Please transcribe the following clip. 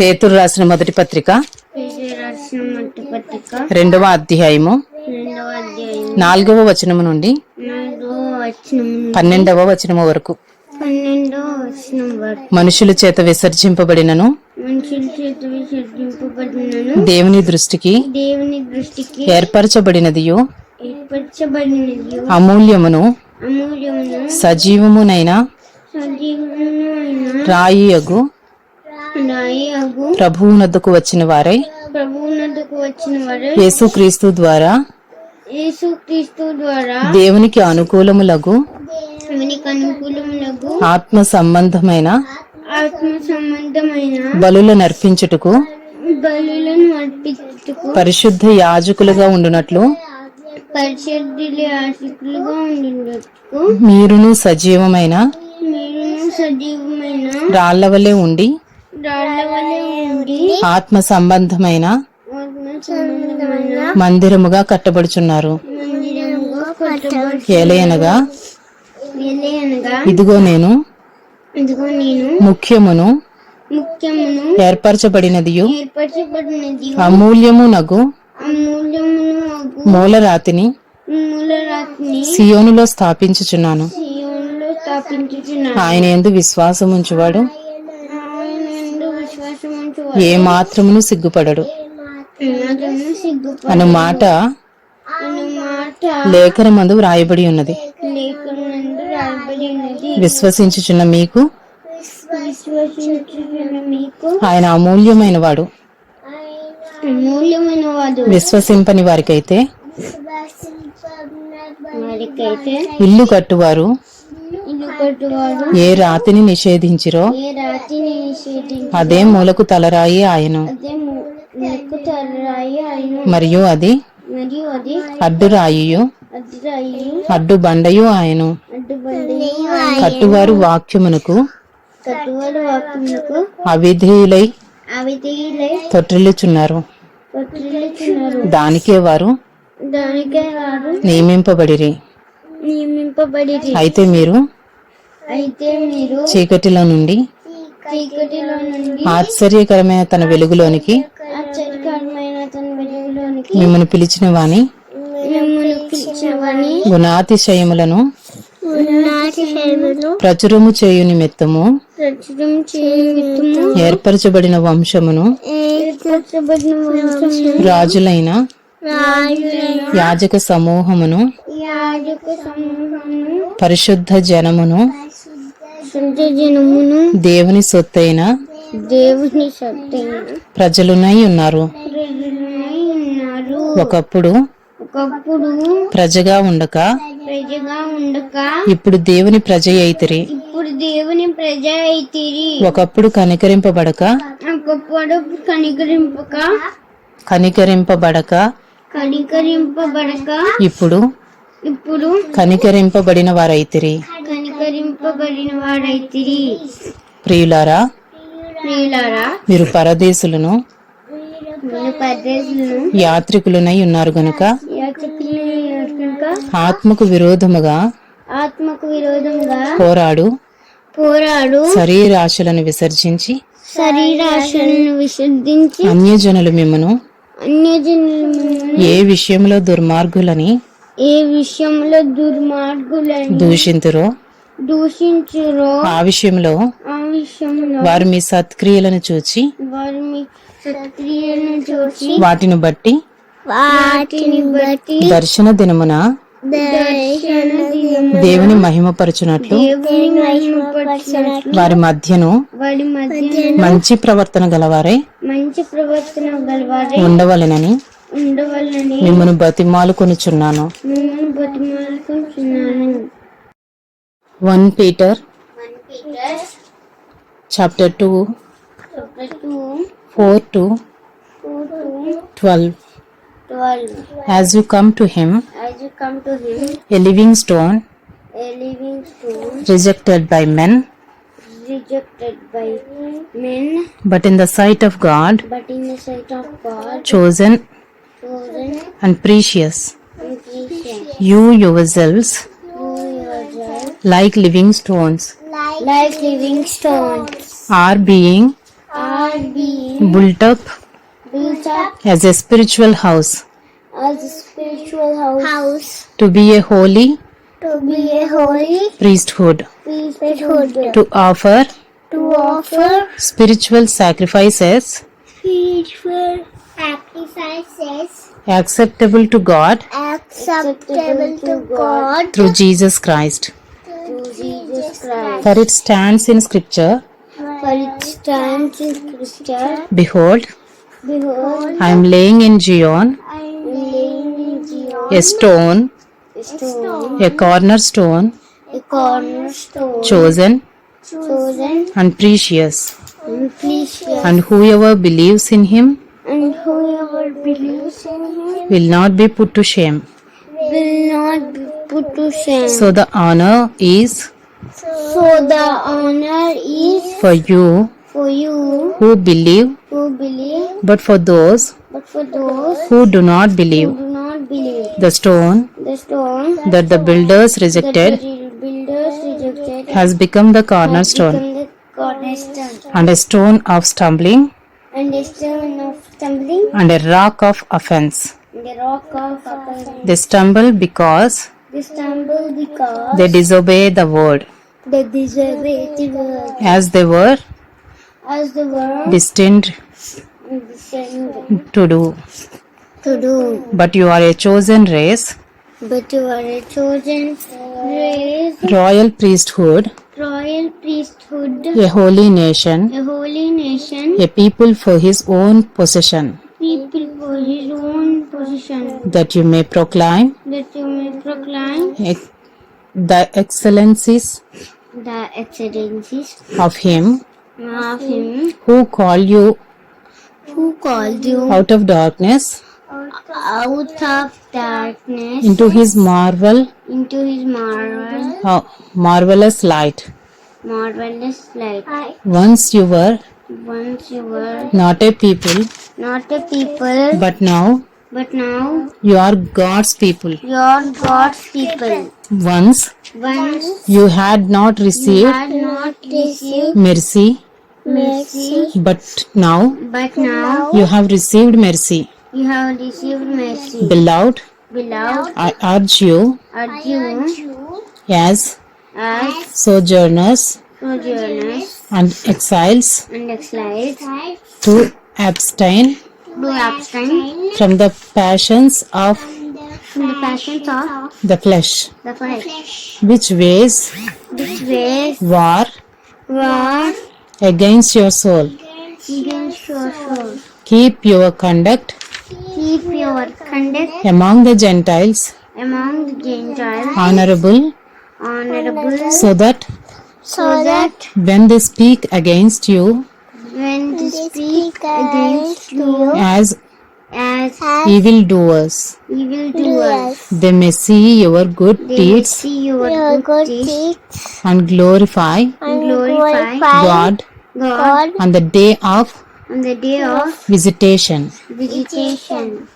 పేతురు రాసిన మొదటి పత్రిక? రెండవ అధ్యాయము? నాలుగవ వచనము నుండి? పన్నెండవ వచనము వరకు. మనుషుల చేత విసర్జింపబడినను? దేవుని దృష్టికి దేవుని దృష్టికి ఏర్పరచబడినదియు? అమూల్యమును? అమూల్యమును. సజీవమునైన? సజీవమైన రాయియగు? ప్రభువునద్దకు వచ్చిన వారై ప్రభువునకు వచ్చిన వారు యేసుక్రీస్తు ద్వారా యేసుక్రీస్తు ద్వారా దేవునికి అనుకూలములగు దేవునికి ఆత్మ సంబంధమైన ఆత్మ సంబంధమైన బలుల నర్పించుటకు బలులను అర్పించుటకు పరిశుద్ధ యాజకులుగా ఉండునట్లు పరిశుద్ధులు ఆశికులుగా ఉండుటకు మీరును సజీవమైన మీరు సజీవమైన రాళ్ళ వలె ఉండి ఆత్మ సంబంధమైన మందిరముగా కట్టబడుచున్నారు. ఏలయనగా ఇదిగో నేను ముఖ్యమును ఏర్పరచబడినదియు అమూల్యమును అగు మూలరాతిని సియోనులో స్థాపించుచున్నాను. ఆయన ఎందు విశ్వాసముంచువాడు. విశ్వాసం ఏ మాత్రమును సిగ్గుపడడు. అను మాట లేఖనమందు వ్రాయబడి ఉన్నది. విశ్వసించుచున్న మీకు ఆయన అమూల్యమైన వాడు విశ్వసింపని వారికైతే ఇల్లు కట్టువారు. ఏ రాతిని నిషేధించిరో అదే మూలకు తలరాయి ఆయను. అదే ముక్కు తలరాయి ఆయన. మరియు అది మరియు అది అడ్డురాయియు. అడ్డు బండయు ఆయను. అడ్డుబండి కట్టువారు వాక్యమునకు అవిధేయులై తొట్టిల్లుచున్నారు. పట్టులుచున్నారు దానికే వారు దానికే వారు నియమింపబడిరి. నియమింపబడి అయితే మీరు అయితే మీరు చీకటిలో నుండి చీకటిలో నుండి ఆశ్చర్యకరమైన తన వెలుగులోనికి ఆశ్చర్యకరమైన తన వెలుగులోనికి మిమ్మల్ని పిలిచిన మిమ్మల్ని పిలిచవని గుణాతిశయములను ప్రచురము చేయు నిమిత్తము ఏర్పరచబడిన వంశమును రాజులైన యాజక సమూహమును పరిశుద్ధ జనమును దేవుని సొత్తైన దేవుని సత్యన ప్రజలునై ఉన్నారు. ఒకప్పుడు ఒకప్పుడు ప్రజగా ఉండక ప్రజగా ఉండక ఇప్పుడు దేవుని ప్రజ అయితిరి. ఇప్పుడు దేవుని ప్రజ అయితిరి. ఒకప్పుడు కనికరింపబడక ఒకప్పుడు కనికరింపక కనికరింపబడక కనికరింపబడక ఇప్పుడు ఇప్పుడు కనికరింపబడిన వారైతిరి. కనికరింపబడిన వాడైతిరి ప్రియులారా ప్రియులారా మీరు పరదేశులను యాత్రికులనై ఉన్నారు గనుక ఆత్మకు విరోధముగా ఆత్మకు విరోధంగా పోరాడు పోరాడు శరీరాశలను విసర్జించి శరీరాశలను విసర్జించి అన్యజనులు మిమ్మను అన్యజనులను ఏ విషయంలో దుర్మార్గులని ఏ విషయంలో దుర్మార్గులను దూషింతురో దూషించురో? ఆ విషయంలో వారు మీ సత్క్రియలను చూచి వారు మీ సత్క్రియలను చూచి వాటిని బట్టి వాటిని బట్టి దర్శన దినమున దేవుని మహిమపరచునట్లు వారి మధ్యను మంచి ప్రవర్తన గలవారే మంచి ప్రవర్తన గలవారే ఉండవలెనని ఉండవలెనని మిమ్మను బతిమాలు కొనుచున్నాను బతిమాలు కొనుచున్నాను 1 Peter. 1 Peter. Chapter 2 chapter 2 4 to 4 to 12 12 as you come to him as you come to him a living stone a living stone rejected by men rejected by men but in the sight of God but in the sight of God chosen chosen and precious. You yourselves like living stones, like living stones. Are being are being built up built up as a spiritual house. as a spiritual house, house. To be a holy to be a holy priesthood. priesthood, to offer to offer spiritual sacrifices. spiritual sacrifices. Acceptable to God. Acceptable to God. Through Jesus Christ. Through Jesus Christ. For it stands in Scripture. For it stands in Scripture, Behold, behold, I am laying in Zion I am laying in Zion a stone, a stone, a cornerstone, a cornerstone, chosen chosen and precious, and precious, and whoever believes in him and whoever believes in him will not be put to shame. will not be put to shame. So the honor is So the honor is for you for you who believe, who believe, but for those but for those who do not who believe. do not believe. The stone The stone that the builders that rejected the builders rejected has become the has cornerstone become the cornerstone and a stone of stumbling and a stone of stumbling and a rock of offense. and a rock of offense. They stumble because They stumble because they disobey the word. they disobey the word. As they were as the word destined descended to do. to do. But you are a chosen race, But you are a chosen race, royal priesthood, royal priesthood, a holy nation, a holy nation, a people for his own possession, that you may proclaim? That you may proclaim ex- the excellencies the excellencies of him. of him. Who called you who called you out of darkness? Out of darkness. Into his marvel, into his marvel, uh, marvelous light. marvelous light. Once you were Once you were not a people, not a people, but now but now you are God's people. you are God's people. Once Once you had not received had not received mercy, mercy, but now but now you have received mercy. you have received mercy. Beloved, Beloved, I urge you urge you as as sojourners sojourners and exiles and exiles to abstain abstain from the passions of from the passions of the flesh, the flesh, which ways which ways war war against your soul. against your soul. Keep your conduct Keep your conduct among the Gentiles among the Gentiles honorable, honorable, so that so that when they speak against you when they speak against you as as evildoers, evildoers, they may see your good they deeds see your good deeds and glorify and glorify God God on the day of on the day of visitation. visitation.